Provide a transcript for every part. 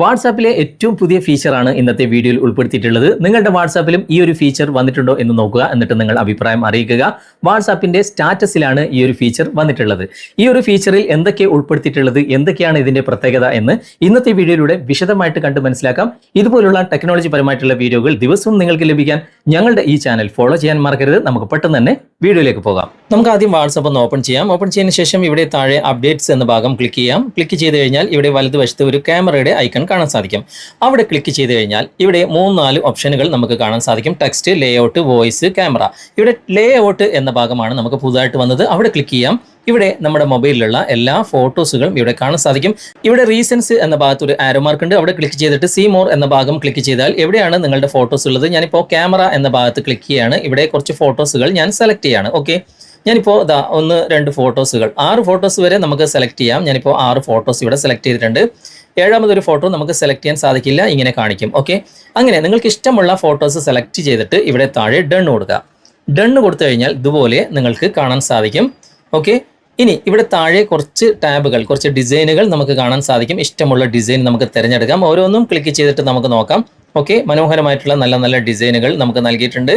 വാട്സാപ്പിലെ ഏറ്റവും പുതിയ ഫീച്ചറാണ് ഇന്നത്തെ വീഡിയോയിൽ ഉൾപ്പെടുത്തിയിട്ടുള്ളത്. നിങ്ങളുടെ വാട്സാപ്പിലും ഈ ഒരു ഫീച്ചർ വന്നിട്ടുണ്ടോ എന്ന് നോക്കുക. എന്നിട്ട് നിങ്ങൾ അഭിപ്രായം അറിയിക്കുക. വാട്സാപ്പിന്റെ സ്റ്റാറ്റസിലാണ് ഈ ഒരു ഫീച്ചർ വന്നിട്ടുള്ളത്. ഈ ഒരു ഫീച്ചറിൽ എന്തൊക്കെ ഉൾപ്പെടുത്തിയിട്ടുള്ളത് എന്തൊക്കെയാണ് ഇതിന്റെ പ്രത്യേകത എന്ന് ഇന്നത്തെ വീഡിയോയിലൂടെ വിശദമായിട്ട് കണ്ട് മനസ്സിലാക്കാം. ഇതുപോലുള്ള ടെക്നോളജി പരമായിട്ടുള്ള വീഡിയോകൾ ദിവസവും നിങ്ങൾക്ക് ലഭിക്കാൻ ഞങ്ങളുടെ ഈ ചാനൽ ഫോളോ ചെയ്യാൻ മറക്കരുത്. നമുക്ക് പെട്ടെന്ന് തന്നെ വീഡിയോയിലേക്ക് പോകാം. നമുക്ക് ആദ്യം വാട്സപ്പ് ഒന്ന് ഓപ്പൺ ചെയ്യാം. ഓപ്പൺ ചെയ്യുന്ന ശേഷം ഇവിടെ താഴെ അപ്ഡേറ്റ്സ് എന്ന ഭാഗം ക്ലിക്ക് ചെയ്യാം. ക്ലിക്ക് ചെയ്ത് കഴിഞ്ഞാൽ ഇവിടെ വലതുവശത്ത് ഒരു ക്യാമറയുടെ ഐക്കൺ കാണാൻ സാധിക്കും. അവിടെ ക്ലിക്ക് ചെയ്ത് കഴിഞ്ഞാൽ ഇവിടെ മൂന്ന് നാല് ഓപ്ഷനുകൾ നമുക്ക് കാണാൻ സാധിക്കും. ടെക്സ്റ്റ് ലേ വോയിസ് ക്യാമറ ഇവിടെ ലേ എന്ന ഭാഗമാണ് നമുക്ക് പുതുതായിട്ട് വന്നത്. അവിടെ ക്ലിക്ക് ചെയ്യാം. ഇവിടെ നമ്മുടെ മൊബൈലിലുള്ള എല്ലാ ഫോട്ടോസുകളും ഇവിടെ കാണാൻ സാധിക്കും. ഇവിടെ റീസൻസ് എന്ന ഭാഗത്ത് ഒരു ആരോ മാർക്ക് ഉണ്ട്. അവിടെ ക്ലിക്ക് ചെയ്തിട്ട് സി മോർ എന്ന ഭാഗം ക്ലിക്ക് ചെയ്താൽ എവിടെയാണ് നിങ്ങളുടെ ഫോട്ടോസ് ഉള്ളത്? ഞാനിപ്പോൾ ക്യാമറ എന്ന ഭാഗത്ത് ക്ലിക്ക് ചെയ്യാണ്. ഇവിടെ കുറച്ച് ഫോട്ടോസുകൾ ഞാൻ സെലക്ട് ചെയ്യാണ്. ഓക്കെ ഞാനിപ്പോൾ ഇതാ ഒന്ന് രണ്ട് ഫോട്ടോസുകൾ ആറ് ഫോട്ടോസ് വരെ നമുക്ക് സെലക്ട് ചെയ്യാം. ഞാനിപ്പോൾ ആറ് ഫോട്ടോസ് ഇവിടെ സെലക്ട് ചെയ്തിട്ടുണ്ട്. ഏഴാമതൊരു ഫോട്ടോ നമുക്ക് സെലക്ട് ചെയ്യാൻ സാധിക്കില്ല. ഇങ്ങനെ കാണിക്കും. ഓക്കെ അങ്ങനെ നിങ്ങൾക്ക് ഇഷ്ടമുള്ള ഫോട്ടോസ് സെലക്ട് ചെയ്തിട്ട് ഇവിടെ താഴെ ഡൺ കൊടുക്കുക. ഡണ്ണ് കൊടുത്തു കഴിഞ്ഞാൽ ഇതുപോലെ നിങ്ങൾക്ക് കാണാൻ സാധിക്കും. ഓക്കെ ഇനി ഇവിടെ താഴെ കുറച്ച് ടാബുകൾ കുറച്ച് ഡിസൈനുകൾ നമുക്ക് കാണാൻ സാധിക്കും. ഇഷ്ടമുള്ള ഡിസൈൻ നമുക്ക് തിരഞ്ഞെടുക്കാം. ഓരോന്നും ക്ലിക്ക് ചെയ്തിട്ട് നമുക്ക് നോക്കാം. ഓക്കെ മനോഹരമായിട്ടുള്ള നല്ല നല്ല ഡിസൈനുകൾ നമുക്ക് നൽകിയിട്ടുണ്ട്.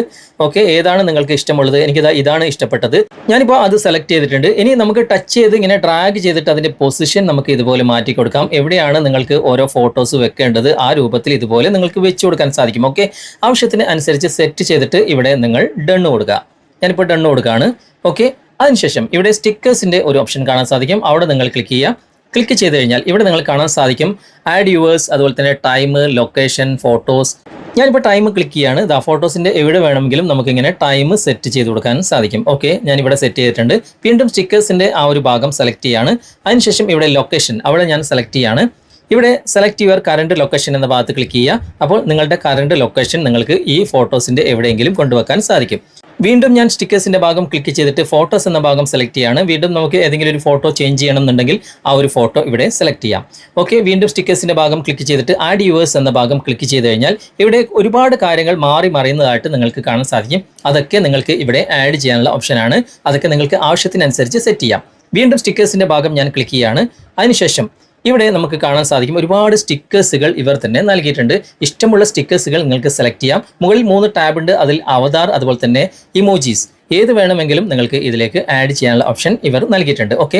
ഓക്കെ ഏതാണ് നിങ്ങൾക്ക് ഇഷ്ടമുള്ളത്? എനിക്ക് ഇതാണ് ഇഷ്ടപ്പെട്ടത്. ഞാനിപ്പോൾ അത് സെലക്ട് ചെയ്തിട്ടുണ്ട്. ഇനി നമുക്ക് ടച്ച് ചെയ്ത് ഇങ്ങനെ ഡ്രാഗ് ചെയ്തിട്ട് അതിന്റെ പൊസിഷൻ നമുക്ക് ഇതുപോലെ മാറ്റി കൊടുക്കാം. എവിടെയാണ് നിങ്ങൾക്ക് ഓരോ ഫോട്ടോസ് വെക്കേണ്ടത്? ആ രൂപത്തിൽ ഇതുപോലെ നിങ്ങൾക്ക് വെച്ച് കൊടുക്കാൻ സാധിക്കും. ഓക്കെ ആവശ്യത്തിന് അനുസരിച്ച് സെറ്റ് ചെയ്തിട്ട് ഇവിടെ നിങ്ങൾ ഡണ്ണ് കൊടുക്കുക. ഞാനിപ്പോൾ ഡണ്ണ് കൊടുക്കുകയാണ്. ഓക്കെ അതിനുശേഷം ഇവിടെ സ്റ്റിക്കേഴ്സിന്റെ ഒരു ഓപ്ഷൻ കാണാൻ സാധിക്കും. അവിടെ നിങ്ങൾ ക്ലിക്ക് ചെയ്യുക. ക്ലിക്ക് ചെയ്ത് കഴിഞ്ഞാൽ ഇവിടെ നിങ്ങൾ കാണാൻ സാധിക്കും ആഡ് യുവേഴ്സ് അതുപോലെ തന്നെ ടൈം ലൊക്കേഷൻ ഫോട്ടോസ് ഞാനിപ്പോൾ ടൈം ക്ലിക്ക് ചെയ്യാണ്. ഇതാ ഫോട്ടോസിന്റെ എവിടെ വേണമെങ്കിലും നമുക്കിങ്ങനെ ടൈം സെറ്റ് ചെയ്ത് കൊടുക്കാൻ സാധിക്കും. ഓക്കെ ഞാനിവിടെ സെറ്റ് ചെയ്തിട്ടുണ്ട്. വീണ്ടും സ്റ്റിക്കേഴ്സിന്റെ ആ ഒരു ഭാഗം സെലക്ട് ചെയ്യാണ്. അതിനുശേഷം ഇവിടെ ലൊക്കേഷൻ അവിടെ ഞാൻ സെലക്ട് ചെയ്യാണ്. ഇവിടെ സെലക്ട് യുവർ കറണ്ട് ലൊക്കേഷൻ എന്ന ഭാഗത്ത് ക്ലിക്ക് ചെയ്യുക. അപ്പോൾ നിങ്ങളുടെ കറണ്ട് ലൊക്കേഷൻ നിങ്ങൾക്ക് ഈ ഫോട്ടോസിന്റെ എവിടെയെങ്കിലും കൊണ്ടുവെക്കാൻ സാധിക്കും. വീണ്ടും ഞാൻ സ്റ്റിക്കേഴ്സിന്റെ ഭാഗം ക്ലിക്ക് ചെയ്തിട്ട് ഫോട്ടോസ് എന്ന ഭാഗം സെലക്ട് ചെയ്യാണ്. വീണ്ടും നമുക്ക് ഏതെങ്കിലും ഒരു ഫോട്ടോ ചേഞ്ച് ചെയ്യണം എന്നുണ്ടെങ്കിൽ ആ ഒരു ഫോട്ടോ ഇവിടെ സെലക്ട് ചെയ്യാം. ഓക്കെ വീണ്ടും സ്റ്റിക്കേഴ്സിന്റെ ഭാഗം ക്ലിക്ക് ചെയ്തിട്ട് ആഡ് യുവേഴ്സ് എന്ന ഭാഗം ക്ലിക്ക് ചെയ്ത് കഴിഞ്ഞാൽ ഇവിടെ ഒരുപാട് കാര്യങ്ങൾ മാറി മറിയുന്നതായിട്ട് നിങ്ങൾക്ക് കാണാൻ സാധിക്കും. അതൊക്കെ നിങ്ങൾക്ക് ഇവിടെ ആഡ് ചെയ്യാനുള്ള ഓപ്ഷനാണ് അതൊക്കെ നിങ്ങൾക്ക് ആവശ്യത്തിനനുസരിച്ച് സെറ്റ് ചെയ്യാം. വീണ്ടും സ്റ്റിക്കേഴ്സിന്റെ ഭാഗം ഞാൻ ക്ലിക്ക് ചെയ്യാണ്. അതിനുശേഷം ഇവിടെ നമുക്ക് കാണാൻ സാധിക്കും ഒരുപാട് സ്റ്റിക്കേഴ്സുകൾ ഇവർ തന്നെ നൽകിയിട്ടുണ്ട്. ഇഷ്ടമുള്ള സ്റ്റിക്കേഴ്സുകൾ നിങ്ങൾക്ക് സെലക്ട് ചെയ്യാം. മുകളിൽ മൂന്ന് ടാബ് ഉണ്ട്. അതിൽ അവതാർ അതുപോലെ തന്നെ ഇമോജീസ് ഏത് വേണമെങ്കിലും നിങ്ങൾക്ക് ഇതിലേക്ക് ആഡ് ചെയ്യാനുള്ള ഓപ്ഷൻ ഇവർ നൽകിയിട്ടുണ്ട്. ഓക്കെ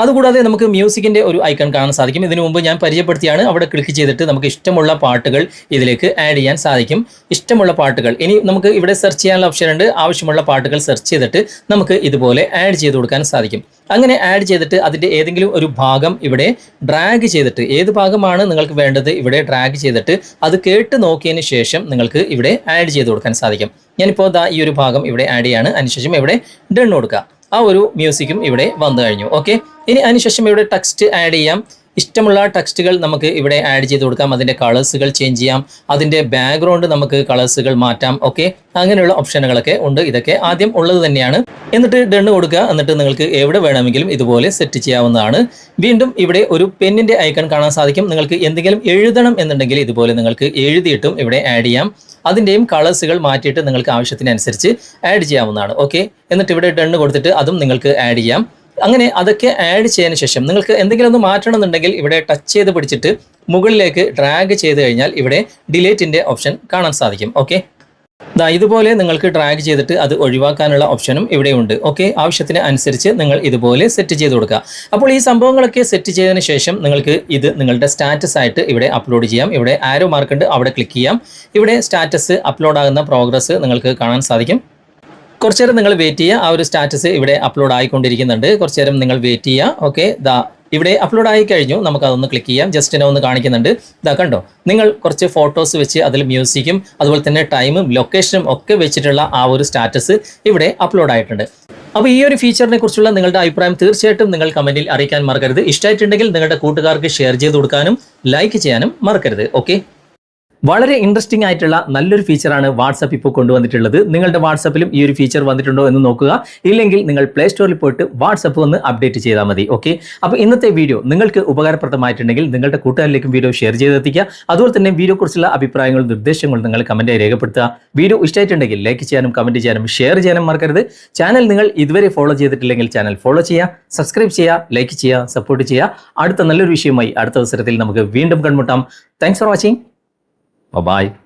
അതുകൂടാതെ നമുക്ക് മ്യൂസിക്കിന്റെ ഒരു ഐക്കൺ കാണാൻ സാധിക്കും. ഇതിനു മുമ്പ് ഞാൻ പരിചയപ്പെടുത്തിയാണ്. അവിടെ ക്ലിക്ക് ചെയ്തിട്ട് നമുക്ക് ഇഷ്ടമുള്ള പാട്ടുകൾ ഇതിലേക്ക് ആഡ് ചെയ്യാൻ സാധിക്കും. ഇഷ്ടമുള്ള പാട്ടുകൾ. ഇനി നമുക്ക് ഇവിടെ സെർച്ച് ചെയ്യാനുള്ള ഓപ്ഷൻ ഉണ്ട്. ആവശ്യമുള്ള പാട്ടുകൾ സെർച്ച് ചെയ്തിട്ട് നമുക്ക് ഇതുപോലെ ആഡ് ചെയ്ത് കൊടുക്കാൻ സാധിക്കും. അങ്ങനെ ആഡ് ചെയ്തിട്ട് അതിന്റെ ഏതെങ്കിലും ഒരു ഭാഗം ഇവിടെ ഡ്രാഗ് ചെയ്തിട്ട് ഏത് ഭാഗമാണ് നിങ്ങൾക്ക് വേണ്ടത് ഇവിടെ ഡ്രാഗ് ചെയ്തിട്ട് അത് കേട്ട് നോക്കിയതിന് ശേഷം നിങ്ങൾക്ക് ഇവിടെ ആഡ് ചെയ്ത് കൊടുക്കാൻ സാധിക്കും. ഞാനിപ്പോൾ ദാ ഈ ഒരു ഭാഗം ഇവിടെ ആഡ് ചെയ്യാണ്. അതിനുശേഷം ഇവിടെ ഡൺ കൊടുക്കുക. ആ ഒരു മ്യൂസിക്കും ഇവിടെ വന്നു കഴിഞ്ഞു. ഓക്കെ ഇനി അതിനുശേഷം ഇവിടെ ടെക്സ്റ്റ് ആഡ് ചെയ്യാം. ഇഷ്ടമുള്ള ടെക്സ്റ്റുകൾ നമുക്ക് ഇവിടെ ആഡ് ചെയ്ത് കൊടുക്കാം. അതിന്റെ കളേഴ്സുകൾ ചേഞ്ച് ചെയ്യാം. അതിന്റെ ബാക്ക്ഗ്രൗണ്ട് നമുക്ക് കളേഴ്സുകൾ മാറ്റാം. ഓക്കെ അങ്ങനെയുള്ള ഓപ്ഷനുകളൊക്കെ ഉണ്ട്. ഇതൊക്കെ ആദ്യം ഉള്ളത് തന്നെയാണ്. എന്നിട്ട് ഡണ്ണ് കൊടുക്കുക. എന്നിട്ട് നിങ്ങൾക്ക് എവിടെ വേണമെങ്കിലും ഇതുപോലെ സെറ്റ് ചെയ്യാവുന്നതാണ്. വീണ്ടും ഇവിടെ ഒരു പെന്നിന്റെ ഐക്കൺ കാണാൻ സാധിക്കും. നിങ്ങൾക്ക് എന്തെങ്കിലും എഴുതണം എന്നുണ്ടെങ്കിൽ ഇതുപോലെ നിങ്ങൾക്ക് എഴുതിയിട്ടും ഇവിടെ ആഡ് ചെയ്യാം. അതിന്റെയും കളേഴ്സുകൾ മാറ്റിയിട്ട് നിങ്ങൾക്ക് ആവശ്യത്തിനനുസരിച്ച് ആഡ് ചെയ്യാവുന്നതാണ്. ഓക്കെ എന്നിട്ട് ഇവിടെ ഡണ്ണ് കൊടുത്തിട്ട് അതും നിങ്ങൾക്ക് ആഡ് ചെയ്യാം. അങ്ങനെ അതൊക്കെ ആഡ് ചെയ്തതിന് ശേഷം നിങ്ങൾക്ക് എന്തെങ്കിലും ഒന്ന് മാറ്റണമെന്നുണ്ടെങ്കിൽ ഇവിടെ ടച്ച് ചെയ്ത് പിടിച്ചിട്ട് മുകളിലേക്ക് ഡ്രാഗ് ചെയ്ത് കഴിഞ്ഞാൽ ഇവിടെ ഡിലേറ്റിന്റെ ഓപ്ഷൻ കാണാൻ സാധിക്കും. ഓക്കെ ദാ ഇതുപോലെ നിങ്ങൾക്ക് ഡ്രാഗ് ചെയ്തിട്ട് അത് ഒഴിവാക്കാനുള്ള ഓപ്ഷനും ഇവിടെ ഉണ്ട് ഓക്കെ ആവശ്യത്തിന് അനുസരിച്ച് നിങ്ങൾ ഇതുപോലെ സെറ്റ് ചെയ്ത് കൊടുക്കുക. അപ്പോൾ ഈ സംഭവങ്ങളൊക്കെ സെറ്റ് ചെയ്തതിന് ശേഷം നിങ്ങൾക്ക് ഇത് നിങ്ങളുടെ സ്റ്റാറ്റസ് ആയിട്ട് ഇവിടെ അപ്ലോഡ് ചെയ്യാം. ഇവിടെ ആരോ മാർക്കുണ്ട് അവിടെ ക്ലിക്ക് ചെയ്യാം. ഇവിടെ സ്റ്റാറ്റസ് അപ്ലോഡ് ആകുന്ന പ്രോഗ്രസ് നിങ്ങൾക്ക് കാണാൻ സാധിക്കും. കുറച്ചു നേരം നിങ്ങൾ വെയിറ്റ് ചെയ്യുക. ആ ഒരു സ്റ്റാറ്റസ് ഇവിടെ അപ്ലോഡ് ആയിക്കൊണ്ടിരിക്കുന്നുണ്ട്. കുറച്ചു നേരം നിങ്ങൾ വെയിറ്റ് ചെയ്യുക. ഓക്കെ ദാ ഇവിടെ അപ്ലോഡ് ആയി കഴിഞ്ഞു. നമുക്ക് അതൊന്ന് ക്ലിക്ക് ചെയ്യാം. ജസ്റ്റ് എന്നെ ഒന്ന് കാണിക്കുന്നുണ്ട്. ഇതാ കണ്ടോ? നിങ്ങൾ കുറച്ച് ഫോട്ടോസ് വെച്ച് അതിൽ മ്യൂസിക്കും അതുപോലെ തന്നെ ടൈമും ലൊക്കേഷനും ഒക്കെ വെച്ചിട്ടുള്ള ആ ഒരു സ്റ്റാറ്റസ് ഇവിടെ അപ്ലോഡ് ആയിട്ടുണ്ട്. അപ്പോൾ ഈ ഒരു ഫീച്ചറിനെ കുറിച്ചുള്ള നിങ്ങളുടെ അഭിപ്രായം തീർച്ചയായിട്ടും നിങ്ങൾ കമന്റിൽ അറിയിക്കാൻ മറക്കരുത്. ഇഷ്ടമായിട്ടുണ്ടെങ്കിൽ നിങ്ങളുടെ കൂട്ടുകാർക്ക് ഷെയർ ചെയ്ത് കൊടുക്കാനും ലൈക്ക് ചെയ്യാനും മറക്കരുത്. ഓക്കെ വളരെ ഇൻട്രസ്റ്റിംഗ് ആയിട്ടുള്ള നല്ലൊരു ഫീച്ചറാണ് വാട്സപ്പ് ഇപ്പോൾ കൊണ്ടുവന്നിട്ടുള്ളത്. നിങ്ങളുടെ വാട്സപ്പിലും ഈ ഒരു ഫീച്ചർ വന്നിട്ടുണ്ടോ എന്ന് നോക്കുക. ഇല്ലെങ്കിൽ നിങ്ങൾ പ്ലേ സ്റ്റോറിൽ പോയിട്ട് വാട്സപ്പ് ഒന്ന് അപ്ഡേറ്റ് ചെയ്താൽ മതി. ഓക്കെ അപ്പോൾ ഇന്നത്തെ വീഡിയോ നിങ്ങൾക്ക് ഉപകാരപ്രദമായിട്ടുണ്ടെങ്കിൽ നിങ്ങളുടെ കൂട്ടുകാരിലേക്കും വീഡിയോ ഷെയർ ചെയ്തെത്തിക്കുക. അതുപോലെ തന്നെ വീഡിയോ കുറിച്ചുള്ള അഭിപ്രായങ്ങളും നിർദ്ദേശങ്ങളും നിങ്ങൾ കമന്റായി രേഖപ്പെടുത്തുക. വീഡിയോ ഇഷ്ടമായിട്ടുണ്ടെങ്കിൽ ലൈക്ക് ചെയ്യാനും കമന്റ് ചെയ്യാനും ഷെയർ ചെയ്യാനും മറക്കരുത്. ചാനൽ നിങ്ങൾ ഇതുവരെ ഫോളോ ചെയ്തിട്ടില്ലെങ്കിൽ ചാനൽ ഫോളോ ചെയ്യുക. സബ്സ്ക്രൈബ് ചെയ്യുക ലൈക്ക് ചെയ്യുക സപ്പോർട്ട് ചെയ്യുക. അടുത്ത നല്ലൊരു വിഷയമായി അടുത്ത അവസരത്തിൽ നമുക്ക് വീണ്ടും കൺമുട്ടാം thanks for watching Bye bye.